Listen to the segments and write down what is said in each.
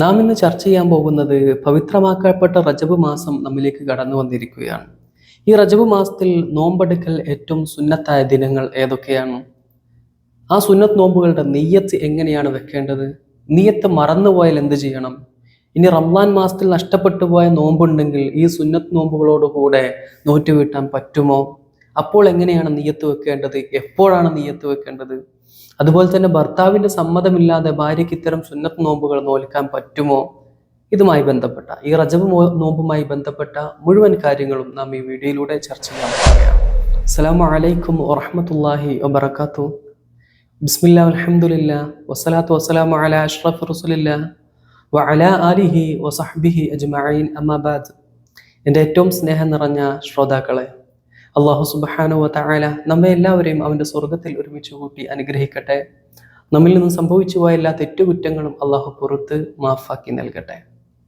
നാം ഇന്ന് ചർച്ച ചെയ്യാൻ പോകുന്നത് പവിത്രമാക്കപ്പെട്ട റജബ് മാസം നമ്മിലേക്ക് കടന്നു വന്നിരിക്കുകയാണ്. ഈ റജബ് മാസത്തിൽ നോമ്പെടുക്കൽ ഏറ്റവും സുന്നത്തായ ദിനങ്ങൾ ഏതൊക്കെയാണ്? ആ സുന്നത്ത് നോമ്പുകളുടെ നെയ്യത്ത് എങ്ങനെയാണ് വെക്കേണ്ടത്? നീയത്ത് മറന്നുപോയാൽ എന്ത് ചെയ്യണം? ഇനി റംസാൻ മാസത്തിൽ നഷ്ടപ്പെട്ടു പോയ നോമ്പുണ്ടെങ്കിൽ ഈ സുന്നത്ത് നോമ്പുകളോടുകൂടെ നോറ്റുവീട്ടാൻ പറ്റുമോ? അപ്പോൾ എങ്ങനെയാണ് നീയത്ത് വെക്കേണ്ടത്? എപ്പോഴാണ് നീയത്ത് വെക്കേണ്ടത്? അതുപോലെ തന്നെ ഭർത്താവിന്റെ സമ്മതമില്ലാതെ ഭാര്യയ്ക്ക് ഇത്തരം സുന്നത്ത് നോമ്പുകൾ നോൽക്കാൻ പറ്റുമോ? ഇതുമായി ബന്ധപ്പെട്ട ഈ റജബ് നോമ്പുമായി ബന്ധപ്പെട്ട മുഴുവൻ കാര്യങ്ങളും നാം ഈ വീഡിയോയിലൂടെ ചർച്ച ചെയ്യാൻ പറയാം അസ്സലാമു അലൈക്കും വറഹ്മത്തുള്ളാഹി വബറകാത്തു. ബിസ്മില്ലാ അലഹമുല്ല വസ്സലാത്തു വസ്സലാമു അലാ അഷ്റഫ് റസുലില്ല വഅലാ ആലിഹി വസഹ്ബിഹി അജ്മഈൻ. അമ്മാബാദ് എന്റെ ഏറ്റവും സ്നേഹം നിറഞ്ഞ ശ്രോതാക്കളെ അള്ളാഹു സുബ്ഹാനഹു വ തആല നമ്മെ എല്ലാവരെയും അവന്റെ സ്വർഗത്തിൽ ഒരുമിച്ച് കൂട്ടി അനുഗ്രഹിക്കട്ടെ. നമ്മിൽ നിന്ന് സംഭവിച്ചു പോയ എല്ലാ തെറ്റുകുറ്റങ്ങളും അള്ളാഹു പുറത്ത് മാഫാക്കി നൽകട്ടെ.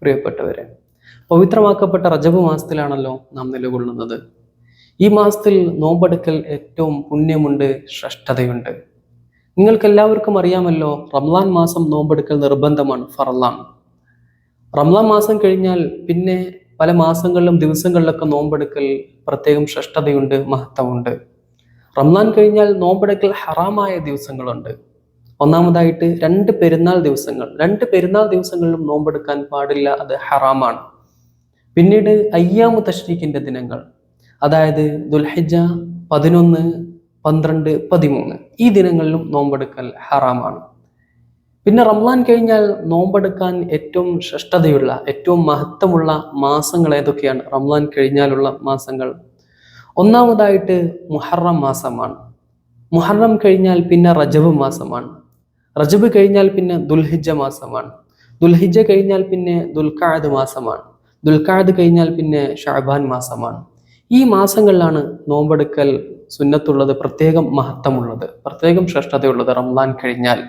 പ്രിയപ്പെട്ടവരെ പവിത്രമാക്കപ്പെട്ട റജബ് മാസത്തിലാണല്ലോ നാം നിലകൊള്ളുന്നത്. ഈ മാസത്തിൽ നോമ്പെടുക്കൽ ഏറ്റവും പുണ്യമുണ്ട് ശ്രേഷ്ഠതയുണ്ട്. നിങ്ങൾക്ക് എല്ലാവർക്കും അറിയാമല്ലോ റംലാൻ മാസം നോമ്പെടുക്കൽ നിർബന്ധമാണ് ഫറലാം റംലാൻ മാസം കഴിഞ്ഞാൽ പിന്നെ പല മാസങ്ങളിലും ദിവസങ്ങളിലൊക്കെ നോമ്പെടുക്കൽ പ്രത്യേകം ശ്രേഷ്ഠതയുണ്ട് മഹത്വമുണ്ട്. റംലാൻ കഴിഞ്ഞാൽ നോമ്പെടുക്കൽ ഹറാമായ ദിവസങ്ങളുണ്ട്. ഒന്നാമതായിട്ട് രണ്ട് പെരുന്നാൾ ദിവസങ്ങൾ. രണ്ട് പെരുന്നാൾ ദിവസങ്ങളിലും നോമ്പെടുക്കാൻ പാടില്ല അത് ഹറാമാണ്. പിന്നീട് അയ്യാമു തഷ്രീഖിന്റെ ദിനങ്ങൾ. അതായത് ദുൽഹിജ പതിനൊന്ന് പന്ത്രണ്ട് പതിമൂന്ന്. ഈ ദിനങ്ങളിലും നോമ്പെടുക്കൽ ഹറാമാണ്. പിന്നെ റംലാൻ കഴിഞ്ഞാൽ നോമ്പെടുക്കാൻ ഏറ്റവും ശ്രേഷ്ഠതയുള്ള ഏറ്റവും മഹത്വമുള്ള മാസങ്ങൾ ഏതൊക്കെയാണ്? റംലാൻ കഴിഞ്ഞാലുള്ള മാസങ്ങൾ. ഒന്നാമതായിട്ട് മുഹറം മാസമാണ്. മുഹറം കഴിഞ്ഞാൽ പിന്നെ റജബ് മാസമാണ്. റജബ് കഴിഞ്ഞാൽ പിന്നെ ദുൽഹിജ മാസമാണ്. ദുൽഹിജ കഴിഞ്ഞാൽ പിന്നെ ദുൽഖാദ് മാസമാണ്. ദുൽഖാദ് കഴിഞ്ഞാൽ പിന്നെ ഷാബാൻ മാസമാണ്. ഈ മാസങ്ങളിലാണ് നോമ്പെടുക്കൽ സുന്നത്തുള്ളത് പ്രത്യേകം മഹത്വമുള്ളത് പ്രത്യേകം ശ്രേഷ്ഠതയുള്ളത് റംലാൻ കഴിഞ്ഞാൽ.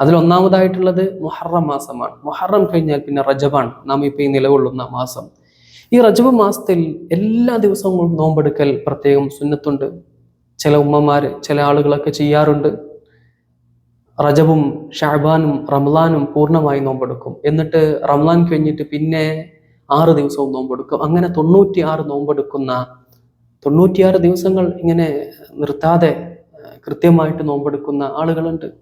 അതിൽ ഒന്നാമതായിട്ടുള്ളത് മുഹറം മാസമാണ്. മുഹറം കഴിഞ്ഞാൽ പിന്നെ റജബാണ്. നാം ഇപ്പോൾ ഈ നിലകൊള്ളുന്ന മാസം. ഈ റജബ് മാസത്തിൽ എല്ലാ ദിവസവും നോമ്പെടുക്കൽ പ്രത്യേകം സുന്നത്തുണ്ട്. ചില ഉമ്മമാര് ചില ആളുകളൊക്കെ ചെയ്യാറുണ്ട്. റജബും ഷാബാനും റംലാനും പൂർണമായി നോമ്പെടുക്കും. എന്നിട്ട് റംലാൻ കഴിഞ്ഞിട്ട് പിന്നെ ആറ് ദിവസവും നോമ്പെടുക്കും. അങ്ങനെ തൊണ്ണൂറ്റി ആറ് നോമ്പെടുക്കുന്ന തൊണ്ണൂറ്റിയാറ് ദിവസങ്ങൾ ഇങ്ങനെ നിർത്താതെ കൃത്യമായിട്ട് നോമ്പെടുക്കുന്ന ആളുകളുണ്ട്.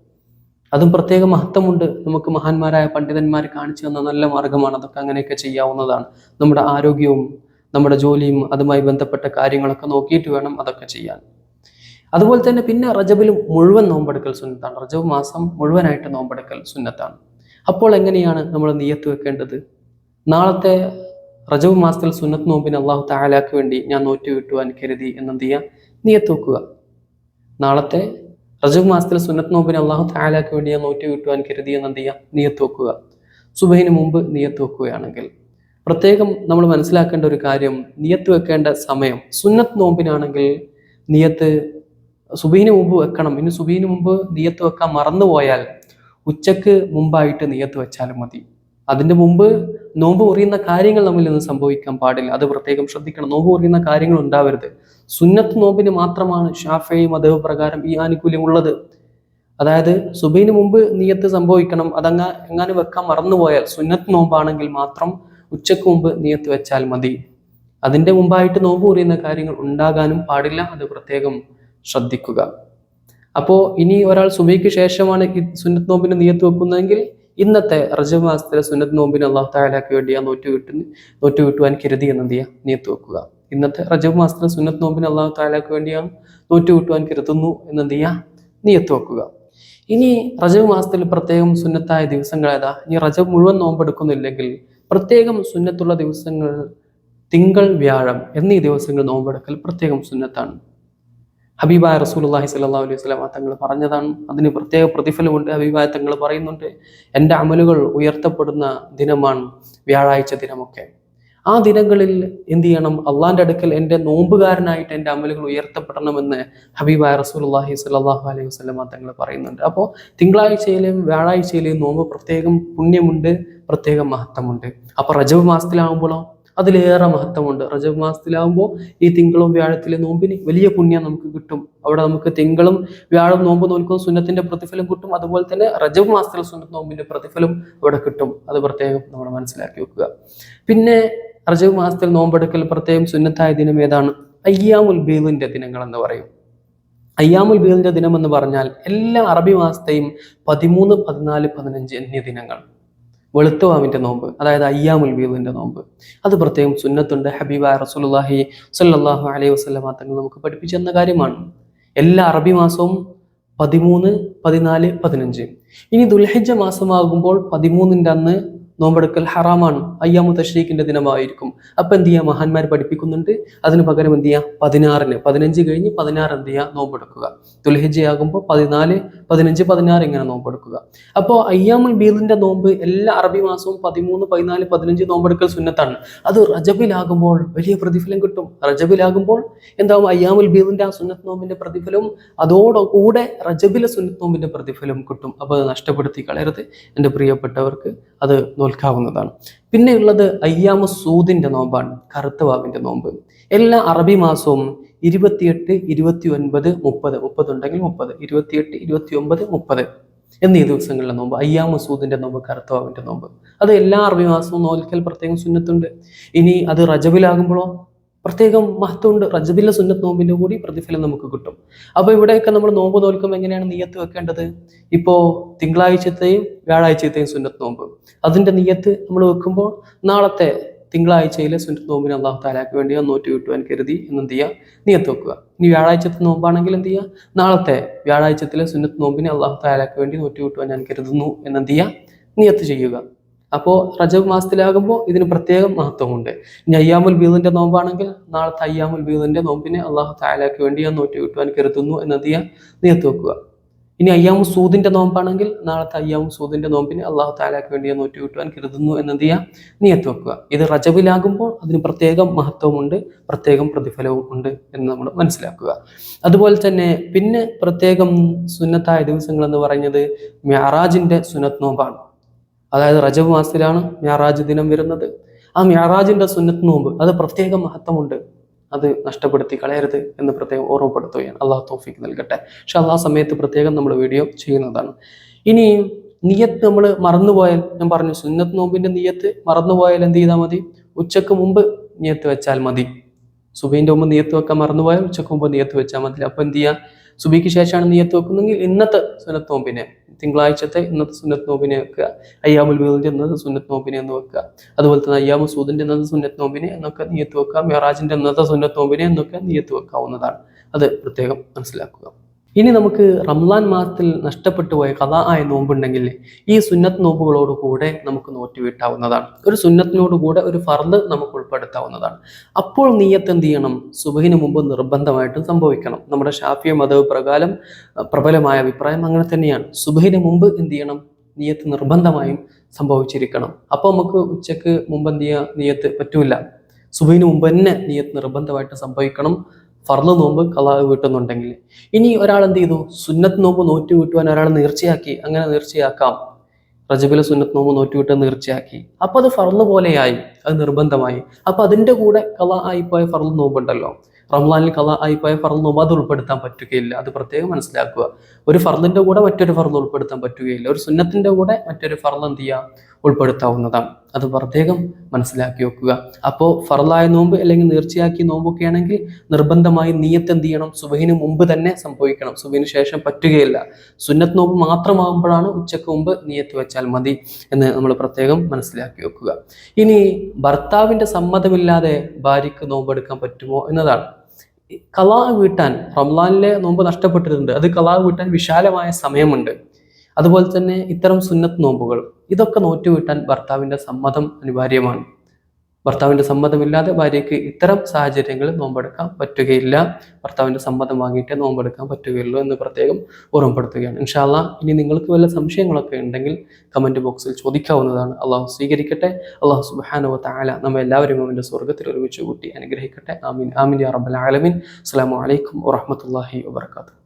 അതും പ്രത്യേക മഹത്വമുണ്ട്. നമുക്ക് മഹാന്മാരായ പണ്ഡിതന്മാർ കാണിച്ചു തന്ന നല്ല മാർഗമാണ് അതൊക്കെ അങ്ങനെയൊക്കെ ചെയ്യാവുന്നതാണ്. നമ്മുടെ ആരോഗ്യവും നമ്മുടെ ജോലിയും അതുമായി ബന്ധപ്പെട്ട കാര്യങ്ങളൊക്കെ നോക്കിയിട്ട് വേണം അതൊക്കെ ചെയ്യാൻ. അതുപോലെ തന്നെ പിന്നെ റജബിൽ മുഴുവൻ നോമ്പെടുക്കൽ സുന്നത്താണ്. റജബ് മാസം മുഴുവനായിട്ട് നോമ്പെടുക്കൽ സുന്നത്താണ്. അപ്പോൾ എങ്ങനെയാണ് നമ്മൾ നീയത്ത് വെക്കേണ്ടത്? നാളത്തെ റജബ് മാസത്തിൽ സുന്നത്ത് നോമ്പിന് അള്ളാഹു താലാക്ക് വേണ്ടി ഞാൻ നോറ്റ് കിട്ടുവാൻ കരുതി എന്നെന്ത് ചെയ്യുക നീയത്ത് വെക്കുക. നാളത്തെ റജബ് മാസത്തിൽ സുന്നത്ത് നോമ്പിന് അള്ളാഹു താലാക്ക് വേണ്ടി ഞാൻ നോറ്റ് കിട്ടുവാൻ കരുതി എന്ന് എന്ത് ചെയ്യുക നിയത്ത് വെക്കുക. സുബഹിന് മുമ്പ് നിയത്ത് വെക്കുകയാണെങ്കിൽ. പ്രത്യേകം നമ്മൾ മനസ്സിലാക്കേണ്ട ഒരു കാര്യം നിയത്ത് വെക്കേണ്ട സമയം. സുന്നത്ത് നോമ്പിനാണെങ്കിൽ നിയത്ത് സുബീന് മുമ്പ് വെക്കണം. ഇനി സുബീന് മുമ്പ് നിയത്ത് വെക്കാൻ മറന്നുപോയാൽ ഉച്ചയ്ക്ക് മുമ്പായിട്ട് നിയത്ത് വെച്ചാലും മതി. അതിന്റെ മുമ്പ് നോമ്പ് മുറിയുന്ന കാര്യങ്ങൾ നമ്മിൽ നിന്ന് സംഭവിക്കാൻ പാടില്ല. അത് പ്രത്യേകം ശ്രദ്ധിക്കണം. നോമ്പ് മുറിയുന്ന കാര്യങ്ങൾ ഉണ്ടാവരുത്. സുന്നത്ത് നോമ്പിന് മാത്രമാണ് ഷാഫി മതവ് പ്രകാരം ഈ ആനുകൂല്യം ഉള്ളത്. അതായത് സുബൈന് മുമ്പ് നിയത്ത് സംഭവിക്കണം. അതങ്ങ എങ്ങാനും വെക്കാൻ മറന്നുപോയാൽ സുന്നത്ത് നോമ്പാണെങ്കിൽ മാത്രം ഉച്ചയ്ക്ക് മുമ്പ് നിയത്ത് വെച്ചാൽ മതി. അതിന്റെ മുമ്പായിട്ട് നോമ്പ് മുറിയുന്ന കാര്യങ്ങൾ ഉണ്ടാകാനും പാടില്ല. അത് പ്രത്യേകം ശ്രദ്ധിക്കുക. അപ്പോൾ ഇനി ഒരാൾ സുബൈക്ക് ശേഷമാണ് ഈ സുന്നത്ത് നോമ്പിന് നിയത്ത് വെക്കുന്നതെങ്കിൽ ഇന്നത്തെ റജബ് മാസത്തിലെ സുന്നത്ത് നോമ്പിന് അള്ളാഹു താലാക്ക് വേണ്ടി ആ നോറ്റ് വിട്ടു നോറ്റ് വിട്ടുവാൻ കരുതി എന്നെന്ത് ചെയ്യുക നീത്ത് വെക്കുക. ഇന്നത്തെ റജബ് മാസത്തിലെ സുന്നത്ത് നോമ്പിന് അള്ളാഹു താലാക്ക് വേണ്ടിയാണ് നോറ്റ് കിട്ടുവാൻ കരുതുന്നു എന്നെന്ത് ചെയ്യുക നിയത്ത് വെക്കുക. ഇനി റജബ് മാസത്തിൽ പ്രത്യേകം സുന്നത്തായ ദിവസങ്ങൾ ഏതാ? ഇനി റജബ് മുഴുവൻ നോമ്പെടുക്കുന്നില്ലെങ്കിൽ പ്രത്യേകം സുന്നത്തുള്ള ദിവസങ്ങൾ തിങ്കൾ വ്യാഴം എന്നീ ദിവസങ്ങൾ നോമ്പെടുക്കൽ പ്രത്യേകം സുന്നത്താണ്. ഹബീബായ റസൂലുള്ളാഹി സ്വല്ലല്ലാഹു അലൈഹി വസല്ലം തങ്ങൾ പറഞ്ഞതാണ്. അതിന് പ്രത്യേക പ്രതിഫലമുണ്ട്. ഹബീബായ തങ്ങൾ പറയുന്നുണ്ട് എന്റെ അമലുകൾ ഉയർത്തപ്പെടുന്ന ദിനമാണ് വ്യാഴാഴ്ച ദിനമൊക്കെ. ആ ദിനങ്ങളിൽ എന്ത് ചെയ്യണം? അള്ളാന്റെ അടുക്കൽ എന്റെ നോമ്പുകാരനായിട്ട് എന്റെ അമലുകൾ ഉയർത്തപ്പെടണമെന്ന് ഹബീബായ റസൂലുള്ളാഹി സ്വല്ലല്ലാഹു അലൈഹി വസല്ലം തങ്ങൾ പറയുന്നുണ്ട്. അപ്പോൾ തിങ്കളാഴ്ചയിലെയും വ്യാഴാഴ്ചയിലെയും നോമ്പ് പ്രത്യേകം പുണ്യമുണ്ട് പ്രത്യേകം മഹത്വമുണ്ട്. അപ്പോൾ റജബ് മാസത്തിലാകുമ്പോഴോ അതിലേറെ മഹത്വമുണ്ട്. റജബ് മാസത്തിലാവുമ്പോൾ ഈ തിങ്കളും വ്യാഴത്തിലെ നോമ്പിന് വലിയ പുണ്യം നമുക്ക് കിട്ടും. അവിടെ നമുക്ക് തിങ്കളും വ്യാഴം നോമ്പ് നോൽക്കും സുന്നത്തിന്റെ പ്രതിഫലം കിട്ടും. അതുപോലെ തന്നെ റജബ് മാസത്തിലെ സുന്നത്ത് നോമ്പിന്റെ പ്രതിഫലം അവിടെ കിട്ടും. അത് പ്രത്യേകം നമ്മൾ മനസ്സിലാക്കി വെക്കുക. പിന്നെ റജബ് മാസത്തിൽ നോമ്പെടുക്കൽ പ്രത്യേകം സുന്നത്തായ ദിനം ഏതാണ്? അയ്യാമുൽ ബീദിന്റെ ദിനങ്ങൾ എന്ന് പറയും. അയ്യാമുൽ ബീദിന്റെ ദിനം എന്ന് പറഞ്ഞാൽ എല്ലാ അറബി മാസത്തെയും പതിമൂന്ന് പതിനാല് പതിനഞ്ച് എന്നീ ദിനങ്ങൾ. വെളുത്തുവാവിന്റെ നോമ്പ് അതായത് അയ്യാമുൽ ബീദിന്റെ നോമ്പ്. അത് പ്രത്യേകം സുന്നത്തുണ്ട്. ഹബീബ റസൂലുള്ളാഹി സല്ലാഹു അലൈഹി വസല്ലമ തങ്ങൾ നമുക്ക് പഠിപ്പിച്ചു തന്ന കാര്യമാണ്. എല്ലാ അറബി മാസവും പതിമൂന്ന് പതിനാല് പതിനഞ്ച്. ഇനി ദുൽഹിജ മാസമാകുമ്പോൾ പതിമൂന്നിന്റെ അന്ന് നോമ്പെടുക്കൽ ഹറാമാണ്. അയ്യാമു തഷ്രീഖിന്റെ ദിനമായിരിക്കും. അപ്പൊ എന്ത് ചെയ്യുക മഹാന്മാർ പഠിപ്പിക്കുന്നുണ്ട്. അതിന് പകരം എന്ത് ചെയ്യുക പതിനാറിന്. പതിനഞ്ച് കഴിഞ്ഞ് പതിനാറ് എന്ത് ചെയ്യുക നോമ്പെടുക്കുക. ദുൽഹിജയാകുമ്പോൾ പതിനാല് പതിനഞ്ച് പതിനാറ് ഇങ്ങനെ നോമ്പെടുക്കുക. അപ്പോൾ അയ്യാമുൽ ബീദിന്റെ നോമ്പ് എല്ലാ അറബി മാസവും പതിമൂന്ന് പതിനാല് പതിനഞ്ച് നോമ്പെടുക്കൽ സുന്നത്താണ്. അത് റജബിലാകുമ്പോൾ വലിയ പ്രതിഫലം കിട്ടും. റജബിലാകുമ്പോൾ എന്താവും? അയ്യാമുൽ ബീദിന്റെ ആ സുന്നത്ത് നോമ്പിന്റെ പ്രതിഫലവും അതോടുകൂടെ റജബിലെ സുന്നത്ത് നോമ്പിന്റെ പ്രതിഫലം കിട്ടും. അപ്പോൾ അത് നഷ്ടപ്പെടുത്തി കളയരുത്. എന്റെ പ്രിയപ്പെട്ടവർക്ക് അത് നോൽക്കാവുന്നതാണ് പിന്നെയുള്ളത് അയ്യാമ സൂദിന്റെ നോമ്പാണ് കറുത്ത വാവിന്റെ നോമ്പ്. എല്ലാ അറബി മാസവും ഇരുപത്തിയെട്ട് ഇരുപത്തി ഒൻപത് മുപ്പത് മുപ്പത് ഉണ്ടെങ്കിൽ മുപ്പത് ഇരുപത്തിയെട്ട് ഇരുപത്തി ഒമ്പത് മുപ്പത് എന്നീ ദിവസങ്ങളിലെ നോമ്പ് അയ്യാമ സൂദിന്റെ നോമ്പ് കറുത്ത വാവിന്റെ നോമ്പ്. അത് എല്ലാ അറബി മാസവും നോൽക്കൽ പ്രത്യേകം സുന്നത്തുണ്ട്. ഇനി അത് റജബിലാകുമ്പോഴോ പ്രത്യേകം മഹത്വമുണ്ട്. റജബിലെ സുന്നത്ത് നോമ്പിന്റെ കൂടി പ്രതിഫലം നമുക്ക് കിട്ടും. അപ്പോൾ ഇവിടെയൊക്കെ നമ്മൾ നോമ്പ് നോൽക്കുമ്പോൾ എങ്ങനെയാണ് നീയത്ത് വെക്കേണ്ടത്? ഇപ്പോൾ തിങ്കളാഴ്ചത്തെയും വ്യാഴാഴ്ചത്തെയും സുന്നത്ത് നോമ്പ്. അതിന്റെ നീയത്ത് നമ്മൾ വെക്കുമ്പോൾ നാളത്തെ തിങ്കളാഴ്ചയിലെ സുന്നത്ത് നോമ്പിന് അള്ളാഹു താലാക്ക് വേണ്ടി നോറ്റ് കിട്ടുവാൻ കരുതി എന്ത് ചെയ്യുക? നീയത്ത് വെക്കുക. ഇനി വ്യാഴാഴ്ചത്തെ നോമ്പാണെങ്കിൽ എന്ത് ചെയ്യുക? നാളത്തെ വ്യാഴാഴ്ചത്തിലെ സുന്നത്ത് നോമ്പിന് അള്ളാഹു താലാക്ക് വേണ്ടി നോറ്റ് കിട്ടുവാൻ ഞാൻ കരുതുന്നു എന്ന് എന്ത് ചെയ്യുക? നീയത്ത് ചെയ്യുക. അപ്പോൾ റജബ് മാസത്തിലാകുമ്പോൾ ഇതിന് പ്രത്യേകം മഹത്വമുണ്ട്. ഇനി അയ്യാമുൽ ബീദിന്റെ നോമ്പാണെങ്കിൽ നാളത്തെ അയ്യാമുൽ ബീദിന്റെ നോമ്പിനെ അള്ളാഹു താലാക്ക് വേണ്ടി ഞാൻ നോറ്റ് കിട്ടുവാൻ കരുതുന്നു എന്നതിയ ചെയ്യുക വെക്കുക. ഇനി അയ്യാമു സൂദിന്റെ നോമ്പാണെങ്കിൽ നാളത്തെ അയ്യാമു സൂദിന്റെ നോമ്പിനെ അള്ളാഹു താലാക്ക് വേണ്ടി നോറ്റ് കിട്ടുവാൻ കരുതുന്നു എന്നതിയ ചെയ്യുക വെക്കുക. ഇത് റജബിലാകുമ്പോൾ അതിന് പ്രത്യേകം മഹത്വമുണ്ട് പ്രത്യേകം പ്രതിഫലവും ഉണ്ട് എന്ന് നമ്മൾ മനസ്സിലാക്കുക. അതുപോലെ തന്നെ പിന്നെ പ്രത്യേകം സുന്നത്തായ ദിവസങ്ങൾ എന്ന് പറയുന്നത് മ്യാറാജിന്റെ സുനത് നോമ്പാണ്. അതായത് റജബ് മാസത്തിലാണ് മ്യാറാജ് ദിനം വരുന്നത്. ആ മ്യാറാജിന്റെ സുന്നത്ത് നോമ്പ് അത് പ്രത്യേക മഹത്വമുണ്ട്. അത് നഷ്ടപ്പെടുത്തി കളയരുത് എന്ന് പ്രത്യേകം ഓർമ്മപ്പെടുത്തുകയാണ്. അള്ളാഹു തോഫിക്ക് നൽകട്ടെ. പക്ഷെ ആ സമയത്ത് പ്രത്യേകം നമ്മൾ വീഡിയോ ചെയ്യുന്നതാണ്. ഇനി നിയത്ത് നമ്മൾ മറന്നുപോയാൽ ഞാൻ പറഞ്ഞു സുന്നത്ത് നോമ്പിന്റെ നിയത്ത് മറന്നുപോയാൽ എന്ത് ചെയ്താൽ മതി? ഉച്ചയ്ക്ക് മുമ്പ് നിയത്ത് വെച്ചാൽ മതി. സുബൈന്റെ മുമ്പ് നീയത്ത് വെക്കാൻ മറന്നുപോയാൽ ഉച്ചയ്ക്ക് മുമ്പ് നീയത്ത് വെച്ചാൽ മതി. അപ്പോൾ എന്ത് ചെയ്യുക സുബിക്ക് ശേഷമാണ് നീയത്ത് വെക്കുന്നതെങ്കിൽ ഇന്നത്തെ സുന്നത്ത് നോമ്പിനെ തിങ്കളാഴ്ചത്തെ ഇന്നത്തെ സുന്നത്ത് നോമ്പിനെ വെക്കുക. അയ്യാമുൽ ബീദിന്റെ ഇന്നത്തെ സുന്നത്ത് നോമ്പിനെ എന്ന് വെക്കുക. അതുപോലെ തന്നെ അയ്യാമു സൂദിന്റെ ഇന്നത്തെ സുന്നത്ത് നോമ്പിനെ എന്നൊക്കെ നീയത്ത് വെക്കുക. മെഹറാജിന്റെ ഇന്നത്തെ സുന്നത്ത് നോമ്പിനെ എന്നൊക്കെ നീയത്ത് വെക്കാവുന്നതാണ്. അത് പ്രത്യേകം മനസ്സിലാക്കുക. ഇനി നമുക്ക് റംസാൻ മാസത്തിൽ നഷ്ടപ്പെട്ടു പോയ കഥ ആയ നോമ്പുണ്ടെങ്കിൽ ഈ സുന്നത്ത് നോമ്പുകളോട് കൂടെ നമുക്ക് നോറ്റ് വീട്ടാവുന്നതാണ്. ഒരു സുന്നത്തിനോട് കൂടെ ഒരു ഫർദ് നമുക്ക് ഉൾപ്പെടുത്താവുന്നതാണ്. അപ്പോൾ നീയത്ത് എന്ത് ചെയ്യണം? സുബഹിന് മുമ്പ് നിർബന്ധമായിട്ടും സംഭവിക്കണം. നമ്മുടെ ഷാഫിയ മതവ് പ്രകാരം പ്രബലമായ അഭിപ്രായം അങ്ങനെ തന്നെയാണ്. സുബഹിന് മുമ്പ് എന്ത് ചെയ്യണം? നീയത്ത് നിർബന്ധമായും സംഭവിച്ചിരിക്കണം. അപ്പോൾ നമുക്ക് ഉച്ചയ്ക്ക് മുമ്പ് എന്ത് ചെയ്യുക നീയത്ത് പറ്റൂല. സുബഹിന് മുമ്പ് തന്നെ നീയത്ത് നിർബന്ധമായിട്ട് സംഭവിക്കണം. ഫർദ് നോമ്പ് കലാ വീട്ടുന്നുണ്ടെങ്കിൽ. ഇനി ഒരാൾ എന്ത് ചെയ്തു? സുന്നത്ത് നോമ്പ് നോറ്റ് വീട്ടുവാൻ ഒരാൾ നേർച്ചയാക്കി. അങ്ങനെ നേർച്ചയാക്കാം. റജബിലെ സുന്നത്ത് നോമ്പ് നോറ്റ് കിട്ടാൻ നേർച്ചയാക്കി. അപ്പൊ അത് ഫർദ് പോലെയായി. അത് നിർബന്ധമായി. അപ്പൊ അതിന്റെ കൂടെ കല ആയിപ്പോയ ഫർദ് നോമ്പുണ്ടല്ലോ. റംലാനിൽ കല ആയിപ്പോയ ഫർദ് നോമ്പ് അത് ഉൾപ്പെടുത്താൻ പറ്റുകയില്ല. അത് പ്രത്യേകം മനസ്സിലാക്കുക. ഒരു ഫർദിന്റെ കൂടെ മറ്റൊരു ഫർദ് ഉൾപ്പെടുത്താൻ പറ്റുകയില്ല. ഒരു സുന്നത്തിന്റെ കൂടെ മറ്റൊരു ഫർദ് എന്ത് ചെയ്യാം? ഉൾപ്പെടുത്താവുന്നതാണ്. അത് പ്രത്യേകം മനസ്സിലാക്കി വെക്കുക. അപ്പോൾ ഫർലായ നോമ്പ് അല്ലെങ്കിൽ നേർച്ചയാക്കിയ നോമ്പൊക്കെ ആണെങ്കിൽ നിർബന്ധമായി നീയത്ത് എന്ത് ചെയ്യണം? സുബഹിന് മുമ്പ് തന്നെ സംഭവിക്കണം. സുബഹിന് ശേഷം പറ്റുകയില്ല. സുന്നത്ത് നോമ്പ് മാത്രമാകുമ്പോഴാണ് ഉച്ചയ്ക്ക് മുമ്പ് നീയത്ത് വെച്ചാൽ മതി എന്ന് നമ്മൾ പ്രത്യേകം മനസ്സിലാക്കി വെക്കുക. ഇനി ഭർത്താവിന്റെ സമ്മതമില്ലാതെ ഭാര്യയ്ക്ക് നോമ്പെടുക്കാൻ പറ്റുമോ എന്നതാണ്. കലാ വീട്ടാൻ റംലാനിലെ നോമ്പ് നഷ്ടപ്പെട്ടിട്ടുണ്ട്. അത് കലാ വീട്ടാൻ വിശാലമായ സമയമുണ്ട്. അതുപോലെ തന്നെ ഇത്തരം സുന്നത്ത് നോമ്പുകൾ. ഇതൊക്കെ നോറ്റുവീട്ടാൻ ഭർത്താവിന്റെ സമ്മതം അനിവാര്യമാണ്. ഭർത്താവിന്റെ സമ്മതമില്ലാതെ ഭാര്യയ്ക്ക് ഇത്തരം സാഹചര്യങ്ങളിൽ നോമ്പെടുക്കാൻ പറ്റുകയില്ല. ഭർത്താവിന്റെ സമ്മതം വാങ്ങിയിട്ടേ നോമ്പെടുക്കാൻ പറ്റുകയുള്ളൂ എന്ന് പ്രത്യേകം ഓർമ്മപ്പെടുത്തുകയാണ്. ഇൻഷാല്ല ഇനി നിങ്ങൾക്ക് വല്ല സംശയങ്ങളൊക്കെ ഉണ്ടെങ്കിൽ കമന്റ് ബോക്സിൽ ചോദിക്കാവുന്നതാണ്. അള്ളാഹു സ്വീകരിക്കട്ടെ. അള്ളാഹു സുബാനോ താല നമ്മ എല്ലാവരും അവന്റെ സ്വർഗത്തിൽ ഒരുമിച്ച് കൂട്ടി അനുഗ്രഹിക്കട്ടെ. ആമീൻ. ആമീൻ യാ റബ്ബൽ ആലമീൻ. അസ്സലാമു അലൈക്കും വറഹ്മത്തുള്ളാഹി വബർക്കാത്തു